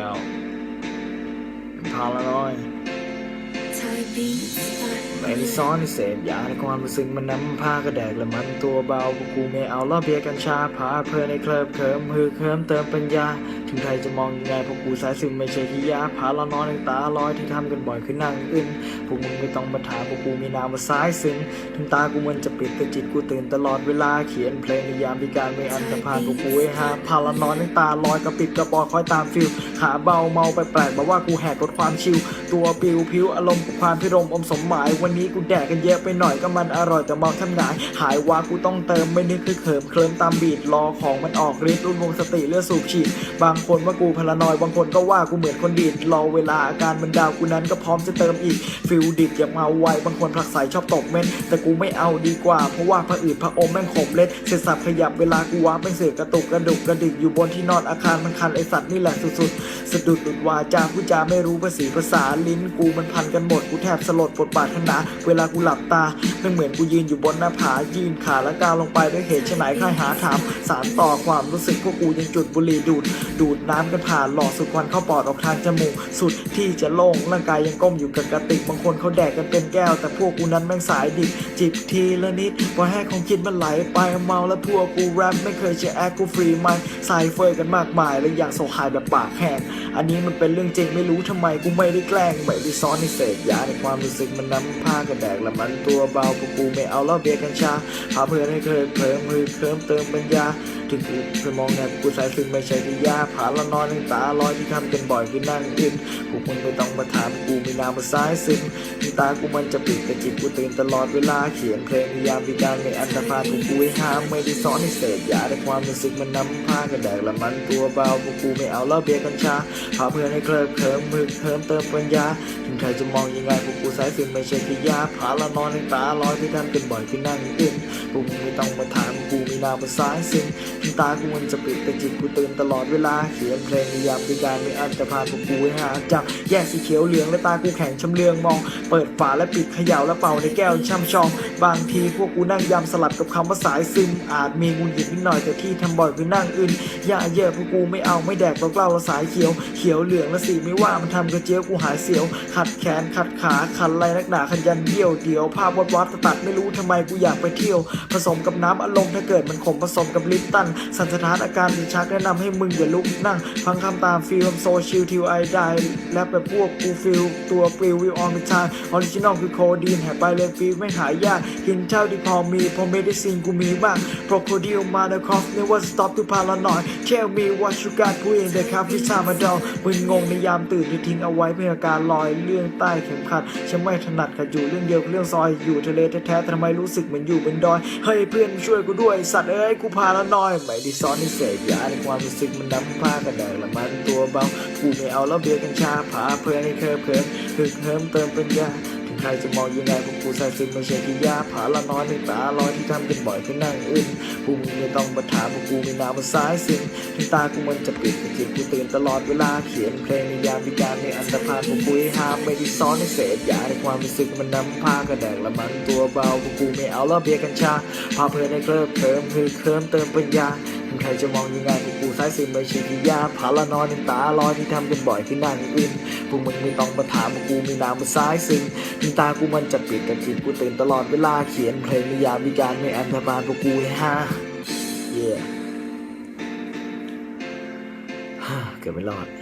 ก้วพาละน้อย ไม่ได้ซ้อนในเสพยาในความรู้สึกมันน้ำผ้ากระแดกและมันตัวเบาพวกกูไม่เอาล้าเบียร์กัญชาพาเพลินในเคลิบเคิมฮือเคิมเติมปัญญา ถึงใครจะมองยังไงพวกกูสายซึมไม่ใช่ที่ยาพาละนอนในตาลอยที่ทำกันบ่อยคือนั่งอึนพวกมึงไม่ต้องมาถามพวกกูมีนามว่าสายซึมถึงตากูมันจะปิดแต่จิตกูตื่นตลอดเวลาเขียนเพลงในยามพิการไม่อันตรพานพวกกูไอ้ฮาพาละนอนในตาลอยกระปิดกระปอคอยตามฟิลขาเบาเมาไปแปลกบอกว่ากูแหกกฎความชิลตัวปิวพิวอารมณ์กับความพิรมอมสมหมายวันนี้กูแดกกันเยอะไปหน่อยก็มันอร่อยแต่เมาทำงานหายวากูต้องเติมไม่นึกคือเขิมเคลิ้มตามบีดรอของมันออกฤทธิ์รุ่นวงสติเลือดสูบฉีดบางคนว่ากูพลานอยบางคนก็ว่ากูเหมือนคนดีดรอเวลาอาการมันดาวกูนั้นก็พร้อมจะเติมอีกฟิลดิดอย่าเมาไวบางคนผลักใสชอบตกเม็ดแต่กูไม่เอาดีกว่า เพราะว่าพระอืดพระอมแม่งขมเล็ดเสร็จสับขยับเวลากูว้าเป็นเสือกระตุกกระดุกกระดิกอยู่บนที่นอนอาคารมันคันไอสัตว์นี่แหละสุดๆสะดุดหลุดวาจาผู้จาไม่รู้ภาษีภาษาลิ้นกูมันพันกันหมดกูแทบสลดปวดปารถนา เวลากูหลับตาไม่เหมือนกูยืนอยู่บนหน้าผายืนขาและก้าวลงไปด้วยเหตุไฉนใครหาถาม สารต่อความรู้สึกพวกกูยังจุดบุหรี่ดูด ดูดน้ำกันผ่านหลอดสุดควันเข้าปอดออกทางจมูก สุดที่จะโล่งร่างกายยังก้มอยู่กับกระติกบางคนเขาแดกกันเป็นแก้ว แต่พวกกูนั้นแม่งสายดิบจิบทีละนิดพอให้ของคิดมันไหลไปเมาแล้วพวกกูแรปไม่เคยเชื่อแอคกูฟรีไมค์ไซเฟอร์กันมากมายและอย่างโซไฮแบบปากแห้ง อันนี้มันเป็นเรื่องจริงไม่รู้ทำไมกูไม่ได้แกล้งไม่ได้ซ้อนในเศษยาในความรู้สึกมันนำผ้ากระแดกและมันตัวเบาพวกกูไม่เอาเหล้าเบียร์กัญชาพาเพื่อนให้เคยเพิ่มมือเคิมเติมปัญญาถึงกูไปมองแนวกูสายซึมไม่ใช่ที่ยาผาละนอนในตาลอยที่ทำกันบ่อยคือนั่งดินกมึงไม่ต้องมาถามกูมีนามว่าสายซึมที่ตากูมันจะปิดแต่จิตกูตื่นตลอดเวลาเขียนเพลงในยามวิการในอันตรพานพกกูให้ห้ามไม่ได้ซ้อนให้เสพยาในความรู้สึกมันนำผ้ากระแดกและมันตัวเบาพวกกูไม่เอาเหล้าเบียร์กัญชาพาเพื่อนให้เคลิบเคลิมมือเคิมเติมปัญญา ถึงใครจะมองยังไงพวกกูสายซึมไม่ใช่ที่ยาผาละนอนในตาลอยที่ทำกันบ่อยคือนั่งดินพวกมึงไม่ต้องมาถามกูมีนามว่าสาซึมน้ำตากูมันจะปิดแต่จิตกูตื่นตลอดเวลาเขียนเพลงในยามวิการไม่อันจะพาพวกกูให้หาจับแยกสีเขียวเหลืองและตากูแข็งชำเลืองมอง เปิดฝาและปิดเขย่าและเป่าในแก้วช่ำชอง บางทีพวกกูนั่งยำสลับกับคำว่าสายซึมอาจมีงูหยิบนิดหน่อยแต่ที่ทำบ่อยคือนั่งอื่นอย่าเยอะพวกกูไม่เอาไม่แดกเหล้าและสายเขียวเขียวเหลืองและสีไม่ว่ามันทำกระเจี๊ยวกูหายเสียว ขัดแขนขัดขาขันไรนักหนาขันยันเยี่ยวเดียว ภาพวัดวัดตัดไม่รู้ทำไมกูอยากไปเที่ยว ผสมกับน้ำอารมณ์ถ้าเกิดมันขมผสมกับลิปตัน สันสถานอาการดิชักแนะนำให้มึงอย่าลุกนั่งฟังคำตามฟิลโซชิลทิวไอได้และแบบพวกกูฟิลตัวปลิววิวออนเป็นทาออริจินอลคือโคดีนแหกไปเลยฟิลไม่หายยากกินเท่าที่พอมีพอเมดิซินกูมีบ้างโปรโคดิลมาเดอะคอฟเนว่าสต็อปคือพาราหน่อย Tell me what you got พูดเองแต่ครับที่ชามาดอลมึนงงในยามตื่นที่ทิ้งเอาไว้เพื่อการลอยเรื่องใต้เข็มขัดฉันไม่ถนัดกับอยู่เรื่องเดียวเรื่องซอยอยู่ทะเลแท้ๆทำไมรู้สึกเหมือนอยู่บนดอยเฮ้ยเพื่อนช่วยกูด้วยสัตว์เอ้ยกูพาละน้อยไม่ได้ซ้อนที่เสพยาในความรู้สึกมันนำพากระแดกละมันตัวเบากูไม่เอาแล้วเบียร์กัญชาพาเพื่อนให้เคลิบเคิมหึกเคิมเติมปัญญา ใครจะมองยังไงพวกกูใส่ซึมไม่ใช่ที่ยาผาละน้อยในตาลอยที่ทำกันบ่อยคือนั่งอึนพวกมึงไม่ต้องมาถามพวกกูมีนามว่าสายซึมถึงตากูมันจะปิดแต่จิตกูตื่นตลอดเวลาเขียนเพลงในยามวิการในอันตรพานพวกกูให้ห้ามไม่ได้ซ้อนในเศษยาในความรู้สึกมันนำพากระแดกละมันตัวเบาพวกกูไม่เอาล้วเบียร์กัญชาพาเพื่อนให้เคลิบเคิมคือเคิมเติมปัญญา ใครจะมองยังไงกูกูซ้ายซึมไม่ใช่ที่ยาผาละนอนในตาลอยที่ทำกันบ่อยที่หนั่งอึนพวกมึงไม่ต้องมาถามกกูมีนามว่าสายซึมถึงตากูมันจะปิดแต่จิตกูตื่นตลอดเวลาเขียนเพลงนิยามวิการไม่อันธพาลพวกกูเห้ฮ่าเย่ฮ่าเกือบไม่รอด